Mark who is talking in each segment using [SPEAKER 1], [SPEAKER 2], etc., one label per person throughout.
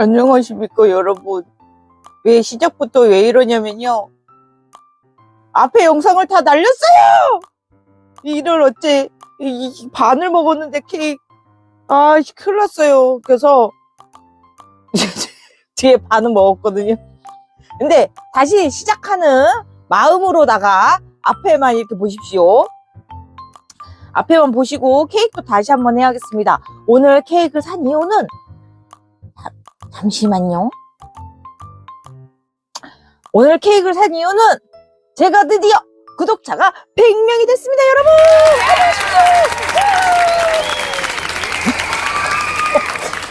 [SPEAKER 1] 안녕하십니까 여러분. 왜 시작부터 왜 이러냐면요. 앞에 영상을 다 날렸어요! 이를 어째 이, 이 반을 먹었는데 케이크. 아 씨, 큰일 났어요. 그래서 뒤에 반은 먹었거든요. 근데 다시 시작하는 마음으로다가 앞에만 이렇게 보십시오. 앞에만 보시고 케이크도 다시 한번 해야겠습니다. 오늘 케이크를 산 이유는 잠시만요. 오늘 케이크를 산 이유는 제가 드디어 구독자가 100명이 됐습니다, 여러분!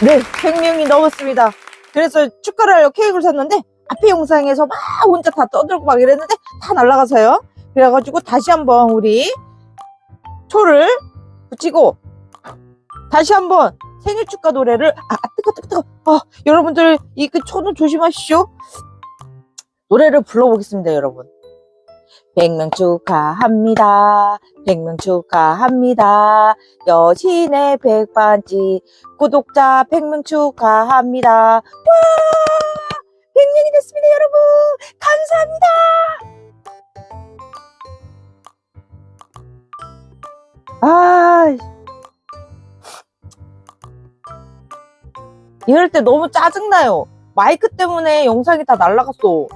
[SPEAKER 1] 네, 100명이 넘었습니다. 그래서 축하를 하려고 케이크를 샀는데 앞에 영상에서 막 혼자 다 떠들고 막 이랬는데 다 날아가서요. 그래가지고 다시 한번 우리 초를 붙이고 다시 한번 생일 축하 노래를 아 아, 뜨거 뜨거 뜨거. 아 여러분들 이그 초는 조심하시죠 노래를 불러보겠습니다 여러분. 100명 축하합니다. 100명 축하합니다. 여신의 백반지. 구독자 100명 축하합니다. 와! 100명이 됐습니다 여러분. 감사합니다. 아 이럴 때 너무 짜증나요. 마이크 때문에 영상이 다 날라갔어.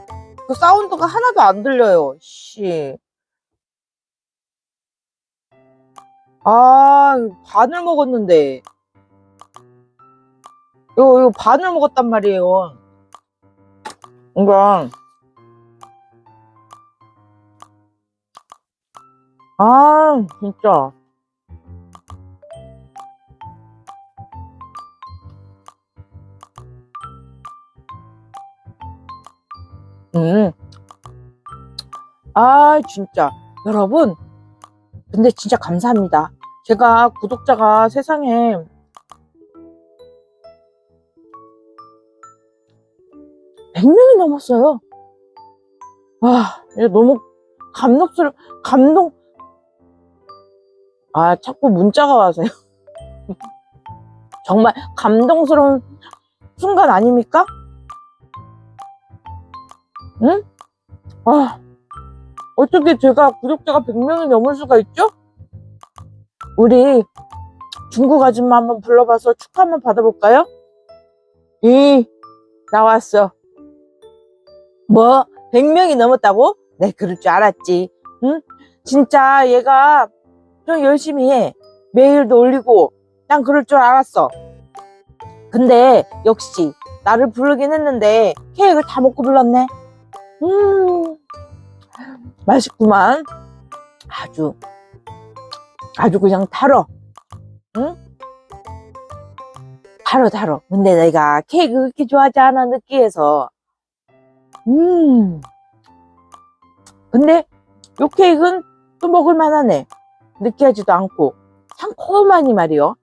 [SPEAKER 1] 그 사운드가 하나도 안 들려요. 씨. 아, 반을 먹었는데. 이거, 이거 반을 먹었단 말이에요. 그러니까. 아, 진짜. 음. 아, 진짜. 여러분, 근데 진짜 감사합니다. 제가 구독자가 세상에 백명이 넘었어요. 와, 이거 너무 감동스러, 감동, 아, 자꾸 문자가 와서요. 정말 감동스러운 순간 아닙니까? 응? 아, 어떻게 제가 구독자가 100명이 넘을 수가 있죠? 우리 중국 아줌마 한번 불러봐서 축하 한번 받아볼까요? 이, 나왔어. 뭐, 100명이 넘었다고? 네, 그럴 줄 알았지. 응? 진짜 얘가 좀 열심히 해. 메일도 올리고, 난 그럴 줄 알았어. 근데, 역시, 나를 부르긴 했는데, 케이크를 다 먹고 불렀네. 음, 맛있구만. 아주, 아주 그냥 달어. 응? 달어, 달어. 근데 내가 케이크 그렇게 좋아하지 않아, 느끼해서. 음. 근데 요 케이크는 또 먹을만 하네. 느끼하지도 않고. 상콤하니 말이요.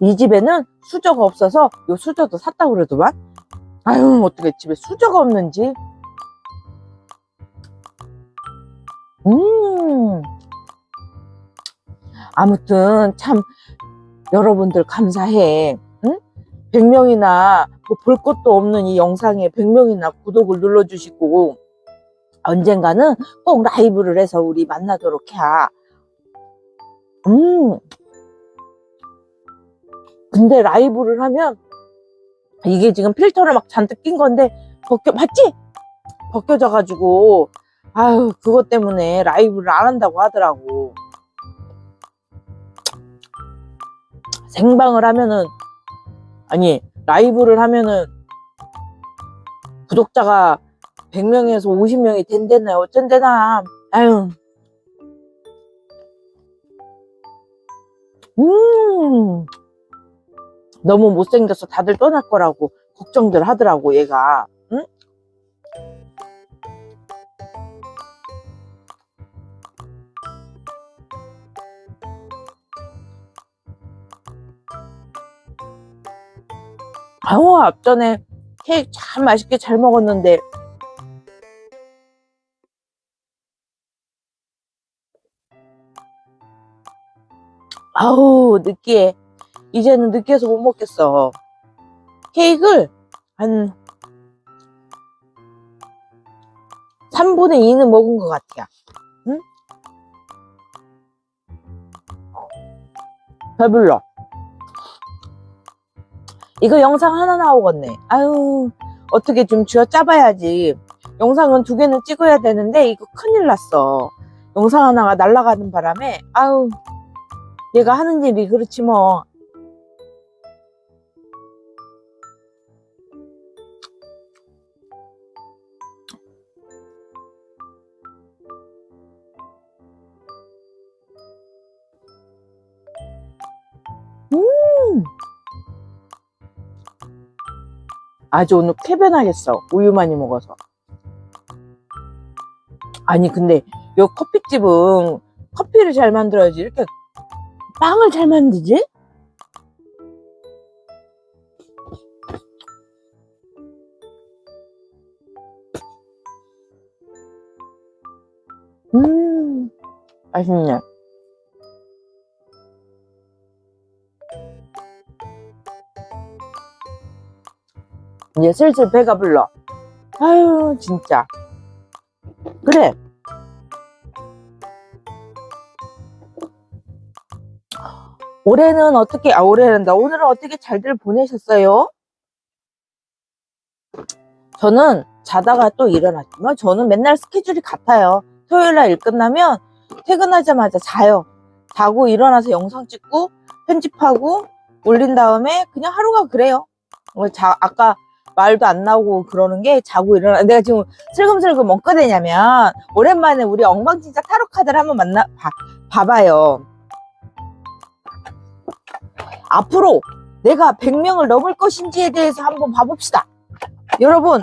[SPEAKER 1] 이 집에는 수저가 없어서 요 수저도 샀다고 그러더만. 아유, 어떻게 집에 수저가 없는지. 음. 아무튼 참 여러분들 감사해. 응? 100명이나 뭐 볼 것도 없는 이 영상에 100명이나 구독을 눌러주시고 언젠가는 꼭 라이브를 해서 우리 만나도록 해. 음. 근데 라이브를 하면 이게 지금 필터를 막 잔뜩 낀 건데 벗겨 맞지? 벗겨져 가지고. 아유 그것 때문에 라이브를 안 한다고 하더라고. 생방을 하면은 아니 라이브를 하면은 구독자가 100명에서 50명이 된대나 어쩐대나. 아유. 음 너무 못생겨서 다들 떠날 거라고 걱정들 하더라고 얘가. 응? 아우 앞전에 케이크 참 맛있게 잘 먹었는데. 아우 느끼해 이제는 느끼해서 못 먹겠어. 케이크를 한 3분의 2는 먹은 것 같아요. 응? 배불러. 이거 영상 하나 나오겠네. 아유, 어떻게 좀 쥐어 짜봐야지. 영상은 두 개는 찍어야 되는데, 이거 큰일 났어. 영상 하나가 날아가는 바람에, 아유, 얘가 하는 일이 그렇지 뭐. 아주 오늘 쾌변하겠어. 우유 많이 먹어서. 아니, 근데 요 커피집은 커피를 잘 만들어야지. 이렇게 빵을 잘 만들지? 음, 맛있네. 이제 슬슬 배가 불러. 아유, 진짜. 그래. 올해는 어떻게, 아, 올해란다. 오늘은 어떻게 잘들 보내셨어요? 저는 자다가 또 일어났지만 저는 맨날 스케줄이 같아요. 토요일 날 일 끝나면 퇴근하자마자 자요. 자고 일어나서 영상 찍고 편집하고 올린 다음에 그냥 하루가 그래요. 어, 자, 아까 말도 안 나오고 그러는 게 자고 일어나. 내가 지금 슬금슬금 먹게 되냐면 오랜만에 우리 엉망진짜 타로 카드를 한번 만나 봐, 봐봐요. 앞으로 내가 100명을 넘을 것인지에 대해서 한번 봐봅시다. 여러분,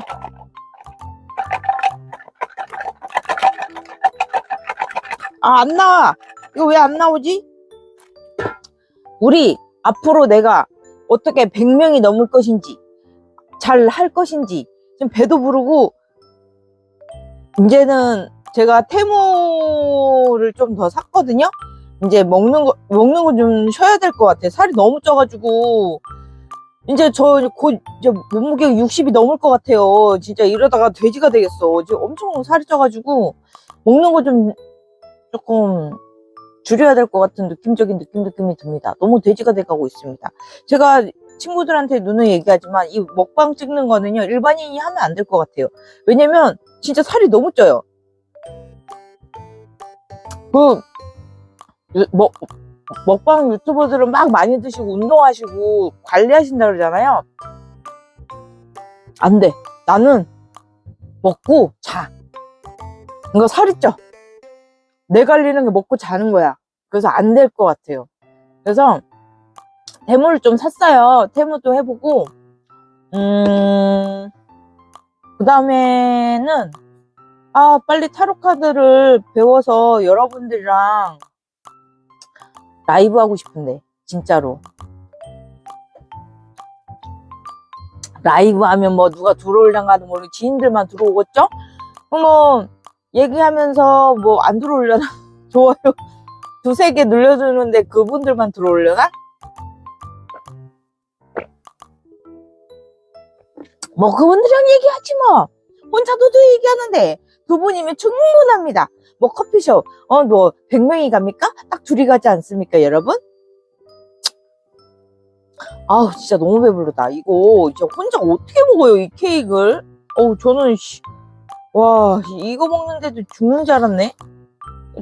[SPEAKER 1] 아, 안 나와. 이거 왜 안 나오지? 우리 앞으로 내가 어떻게 100명이 넘을 것인지, 잘 할 것인지, 지금 배도 부르고, 이제는 제가 테모를 좀 더 샀거든요? 이제 먹는 거, 먹는 거 좀 쉬어야 될 것 같아. 살이 너무 쪄가지고, 이제 저 곧 이제 몸무게가 60이 넘을 것 같아요. 진짜 이러다가 돼지가 되겠어. 지금 엄청 살이 쪄가지고, 먹는 거 좀 조금 줄여야 될 것 같은 느낌적인 느낌 느낌이 듭니다. 너무 돼지가 돼가고 있습니다. 제가 친구들한테 눈을 얘기하지만 이 먹방 찍는 거는요 일반인이 하면 안 될 것 같아요. 왜냐면 진짜 살이 너무 쪄요. 그 먹, 먹방 유튜버들은 막 많이 드시고 운동하시고 관리하신다 그러잖아요. 안 돼. 나는 먹고 자. 이거 살이 쪄. 내 관리는 게 먹고 자는 거야. 그래서 안 될 것 같아요. 그래서 대물을 좀 샀어요. 태무도 해보고, 음, 그 다음에는, 아, 빨리 타로 카드를 배워서 여러분들이랑 라이브 하고 싶은데, 진짜로. 라이브 하면 뭐 누가 들어올려가도 모르고 지인들만 들어오겠죠? 뭐, 얘기하면서 뭐 안 들어올려나? 좋아요. 두세 개 눌러주는데 그분들만 들어올려나? 뭐 그분들이랑 얘기하지 뭐. 혼자도도 얘기하는데 두 분이면 충분합니다. 뭐 커피숍, 어, 뭐 100명이 갑니까? 딱 둘이 가지 않습니까, 여러분? 아우, 진짜 너무 배부르다. 이거 진짜 혼자 어떻게 먹어요, 이 케이크를? 어우, 저는 씨, 와, 이거 먹는데도 죽는 줄 알았네?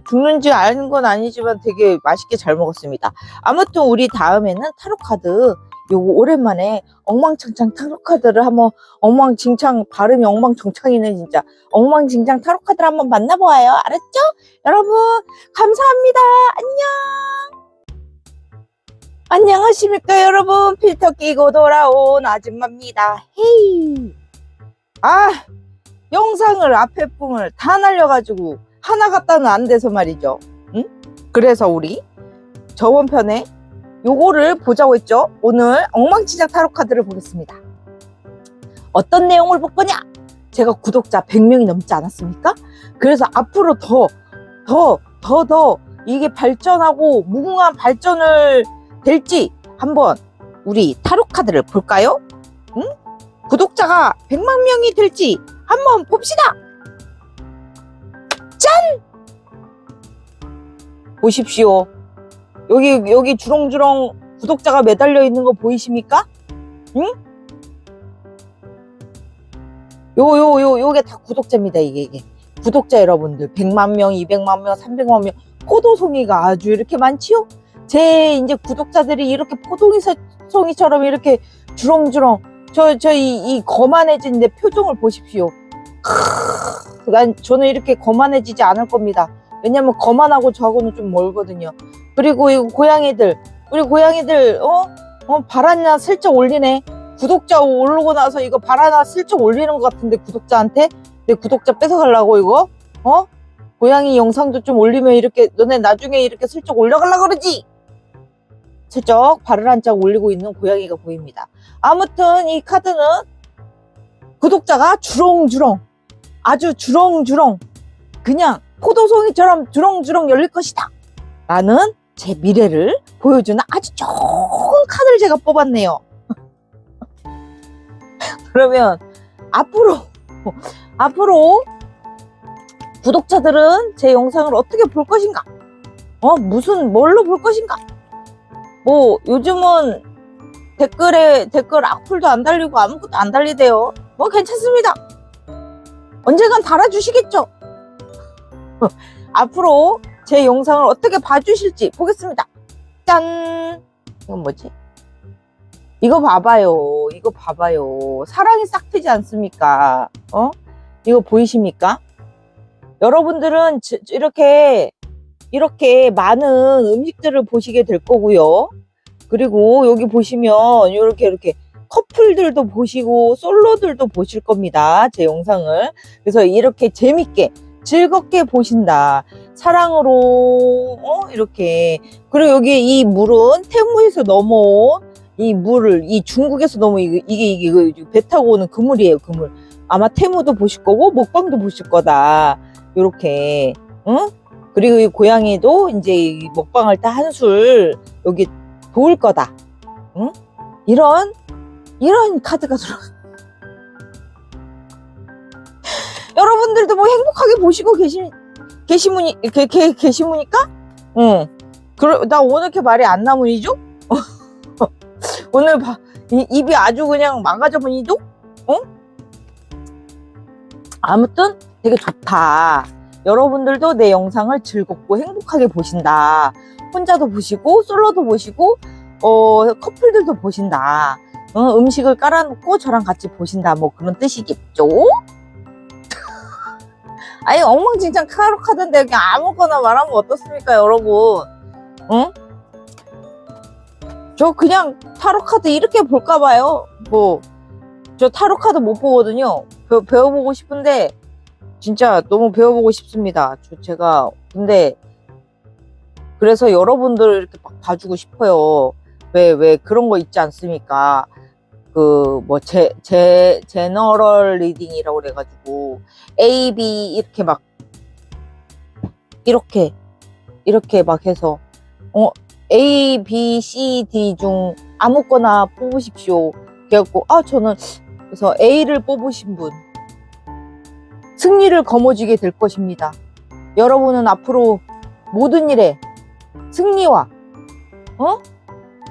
[SPEAKER 1] 죽는지 아는 건 아니지만 되게 맛있게 잘 먹었습니다. 아무튼 우리 다음에는 타로카드, 요거 오랜만에 엉망창창 타로 카드를 한번, 엉망진창, 발음이 엉망정창이네, 진짜. 엉망진창 타로 카드를 한번 만나보아요. 알았죠? 여러분, 감사합니다. 안녕! 안녕하십니까, 여러분. 필터 끼고 돌아온 아줌마입니다. 헤이! 아! 영상을 앞에 뽕을 다 날려가지고 하나 갖다는 안 돼서 말이죠. 응? 그래서 우리 저번 편에 요거를 보자고 했죠. 오늘 엉망진창 타로 카드를 보겠습니다. 어떤 내용을 볼 거냐? 제가 구독자 100명이 넘지 않았습니까? 그래서 앞으로 더, 더, 더, 더 이게 발전하고 무궁한 발전을 될지 한번 우리 타로 카드를 볼까요? 응? 구독자가 100만 명이 될지 한번 봅시다. 짠! 보십시오. 여기 여기 주렁주렁 구독자가 매달려 있는 거 보이십니까? 응? 요 요 요 요게 다 구독자입니다. 이게 이게 구독자 여러분들 100만 명, 200만 명, 300만 명 포도송이가 아주 이렇게 많지요? 제 이제 구독자들이 이렇게 포도송이처럼 이렇게 주렁주렁 저 저 이 이 거만해진 내 표정을 보십시오. 크, 난 저는 이렇게 거만해지지 않을 겁니다. 왜냐면 거만하고 저하고는 좀 멀거든요. 그리고 이 고양이들 우리 고양이들 어? 어, 발 하나 슬쩍 올리네. 구독자 오르고 나서 이거 발 하나 슬쩍 올리는 것 같은데 구독자한테 내 구독자 뺏어가려고 이거 어? 고양이 영상도 좀 올리면 이렇게 너네 나중에 이렇게 슬쩍 올려가려 그러지? 슬쩍 발을 한짝 올리고 있는 고양이가 보입니다. 아무튼 이 카드는 구독자가 주렁주렁 아주 주렁주렁 그냥 포도송이처럼 주렁주렁 열릴 것이다. 라는 제 미래를 보여주는 아주 좋은 카드를 제가 뽑았네요. 그러면 앞으로 앞으로 구독자들은 제 영상을 어떻게 볼 것인가? 어 무슨 뭘로 볼 것인가? 뭐 요즘은 댓글에 댓글 악플도 안 달리고 아무것도 안 달리대요. 뭐 괜찮습니다. 언젠간 달아주시겠죠? 앞으로 제 영상을 어떻게 봐주실지 보겠습니다. 짠! 이건 뭐지? 이거 봐봐요. 이거 봐봐요. 사랑이 싹 트지 않습니까? 어? 이거 보이십니까? 여러분들은 저- 이렇게, 이렇게 많은 음식들을 보시게 될 거고요. 그리고 여기 보시면 이렇게 이렇게 커플들도 보시고 솔로들도 보실 겁니다. 제 영상을. 그래서 이렇게 재밌게 즐겁게 보신다. 사랑으로 어? 이렇게. 그리고 여기 이 물은 태무에서 넘어온 이 물을 이 중국에서 넘어 이게 이게 이게 이게 배 타고 오는 그물이에요 그물. 아마 태무도 보실 거고 먹방도 보실 거다. 요렇게. 응? 그리고 이 고양이도 이제 이 먹방할 때 한술 여기 도울 거다. 응? 이런 이런 카드가 들어 여러분들도 뭐 행복하게 보시고 계시 계시문이 게, 게, 계시무니까? 응. 그래 나 오늘 이렇게 말이 안 나무니죠 오늘 봐, 이, 입이 아주 그냥 망가져 보니죠 어 아무튼 되게 좋다. 여러분들도 내 영상을 즐겁고 행복하게 보신다. 혼자도 보시고 솔로도 보시고 어 커플들도 보신다. 어, 음식을 깔아놓고 저랑 같이 보신다. 뭐 그런 뜻이겠죠 아니 엉망진창 카로 카드인데 그냥 아무거나 말하면 어떻습니까 여러분? 응? 저 그냥 타로 카드 이렇게 볼까 봐요. 뭐 저 타로 카드 못 보거든요. 배, 배워보고 싶은데 진짜 너무 배워보고 싶습니다. 저 제가 근데 그래서 여러분들 이렇게 막 봐주고 싶어요. 왜 왜 그런 거 있지 않습니까 그 뭐 제 제 제너럴 리딩이라고 그래가지고 A, B 이렇게 막 이렇게 이렇게 막 해서 어 A, B, C, D 중 아무거나 뽑으십시오. 그래갖고 아 저는 그래서 A를 뽑으신 분 승리를 거머쥐게 될 것입니다. 여러분은 앞으로 모든 일에 승리와 어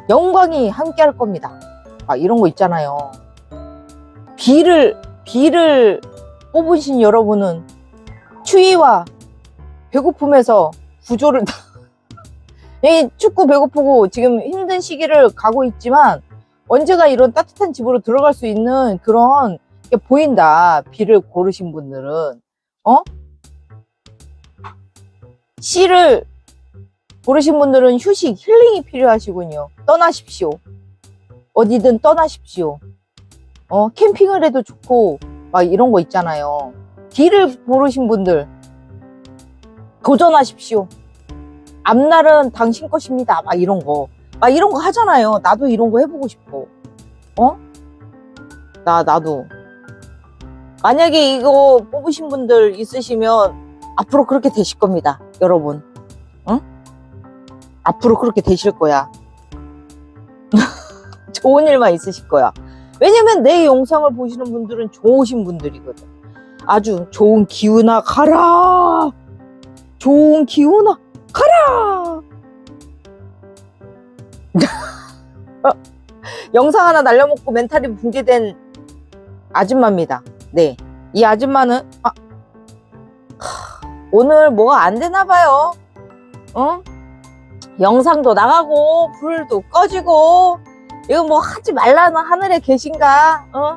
[SPEAKER 1] 영광이 함께할 겁니다. 아 이런 거 있잖아요. B를 B를 뽑으신 여러분은 추위와 배고픔에서 구조를 이 축구 배고프고 지금 힘든 시기를 가고 있지만 언제가 이런 따뜻한 집으로 들어갈 수 있는 그런 게 보인다. 비를 고르신 분들은 어? C를 고르신 분들은 휴식, 힐링이 필요하시군요. 떠나십시오. 어디든 떠나십시오. 어, 캠핑을 해도 좋고 막 이런 거 있잖아요. D를 고르신 분들 도전하십시오. 앞날은 당신 것입니다. 막 이런 거. 막 이런 거 하잖아요. 나도 이런 거 해보고 싶어. 어? 나, 나도. 만약에 이거 뽑으신 분들 있으시면 앞으로 그렇게 되실 겁니다. 여러분. 응? 앞으로 그렇게 되실 거야. 좋은 일만 있으실 거야. 왜냐면 내 영상을 보시는 분들은 좋으신 분들이거든. 아주 좋은 기운아 가라. 좋은 기운아 가라. 영상 하나 날려먹고 멘탈이 붕괴된 아줌마입니다. 네. 이 아줌마는, 아, 하, 오늘 뭐가 안 되나 봐요. 어? 영상도 나가고, 불도 꺼지고, 이거 뭐 하지 말라는 하늘에 계신가? 어?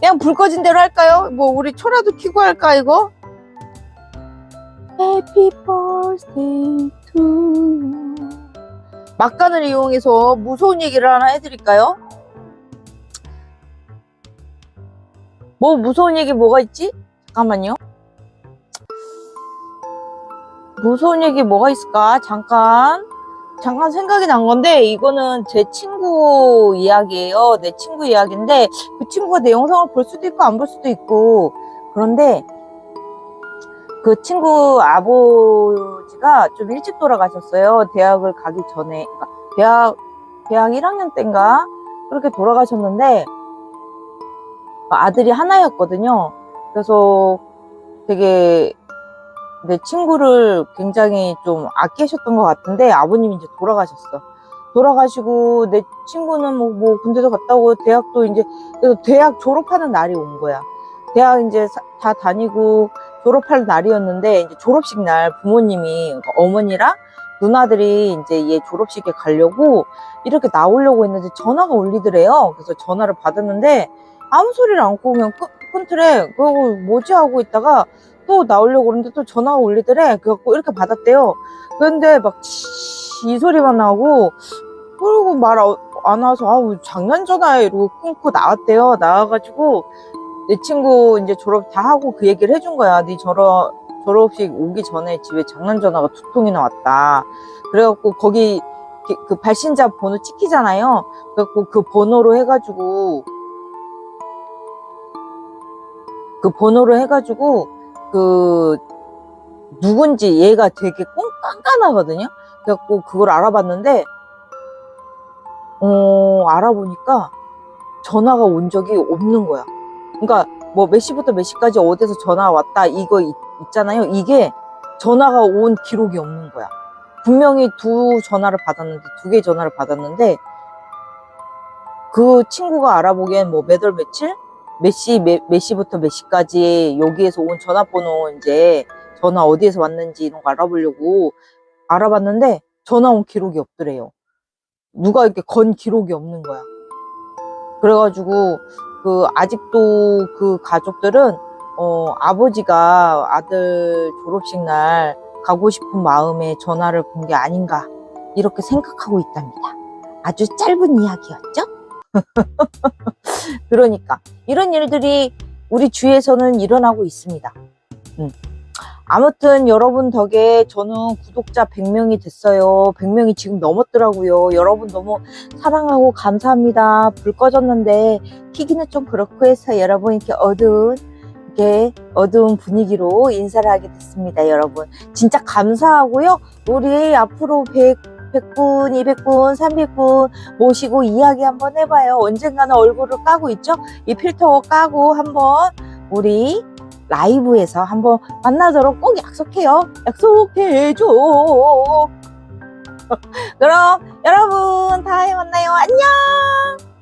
[SPEAKER 1] 그냥 불 꺼진 대로 할까요? 뭐 우리 초라도 켜고 할까 이거? Happy birthday to you. 막간을 이용해서 무서운 얘기를 하나 해드릴까요? 뭐 무서운 얘기 뭐가 있지? 잠깐만요. 무서운 얘기 뭐가 있을까? 잠깐. 잠깐 생각이 난 건데 이거는 제 친구 이야기예요. 내 친구 이야기인데 그 친구가 내 영상을 볼 수도 있고 안 볼 수도 있고 그런데 그 친구 아버지가 좀 일찍 돌아가셨어요. 대학을 가기 전에 그러니까 대학 대학 1학년 때인가 그렇게 돌아가셨는데 아들이 하나였거든요. 그래서 되게 내 친구를 굉장히 좀 아끼셨던 것 같은데 아버님이 이제 돌아가셨어. 돌아가시고 내 친구는 뭐, 뭐 군대도 갔다 오고 대학도 이제 그래서 대학 졸업하는 날이 온 거야. 대학 이제 사- 다 다니고 졸업할 날이었는데 이제 졸업식 날 부모님이 그러니까 어머니랑 누나들이 이제 얘 졸업식에 가려고 이렇게 나오려고 했는데 전화가 울리더래요. 그래서 전화를 받았는데 아무 소리를 않고 그냥 끊, 끊더래. 그거 뭐지 하고 있다가 또 나오려고 그러는데 또 전화가 울리더래. 그래갖고 이렇게 받았대요. 그런데 막 이 소리만 나고 그리고 말 안 와서 아우 장난 전화해 이러고 끊고 나왔대요. 나와가지고 내 친구 이제 졸업 다 하고 그 얘기를 해준 거야. 네 졸업 졸업식 오기 전에 집에 장난 전화가 두 통이나 왔다. 그래갖고 거기 그- 그 발신자 번호 찍히잖아요. 그래갖고 그 번호로 해가지고 그 번호로 해가지고 그 누군지 얘가 되게 꼼깜깜하거든요. 그래갖고 그걸 알아봤는데 어 알아보니까 전화가 온 적이 없는 거야. 그러니까 뭐 몇 시부터 몇 시까지 어디서 전화 왔다 이거 있, 있잖아요. 이게 전화가 온 기록이 없는 거야. 분명히 두 전화를 받았는데 두 개의 전화를 받았는데 그 친구가 알아보기엔 뭐 몇월 며칠 몇 시, 몇, 몇 시부터 몇 시까지 여기에서 온 전화번호 이제 전화 어디에서 왔는지 이런 거 알아보려고 알아봤는데 전화 온 기록이 없더래요. 누가 이렇게 건 기록이 없는 거야. 그래가지고 그 아직도 그 가족들은 어 아버지가 아들 졸업식 날 가고 싶은 마음에 전화를 건 게 아닌가 이렇게 생각하고 있답니다. 아주 짧은 이야기였죠? 그러니까 이런 일들이 우리 주위에서는 일어나고 있습니다. 음. 아무튼 여러분 덕에 저는 구독자 100명이 됐어요. 100명이 지금 넘었더라고요. 여러분 너무 사랑하고 감사합니다. 불 꺼졌는데 키기는 좀 그렇고 해서 여러분 이렇게 어두운 이렇게 어두운 분위기로 인사를 하게 됐습니다. 여러분 진짜 감사하고요. 우리 앞으로 100 100분, 200분, 300분 모시고 이야기 한번 해봐요. 언젠가는 얼굴을 까고 있죠? 이 필터 까고 한번 우리 라이브에서 한번 만나도록 꼭 약속해요. 약속해줘. 그럼 여러분 다음에 만나요. 안녕!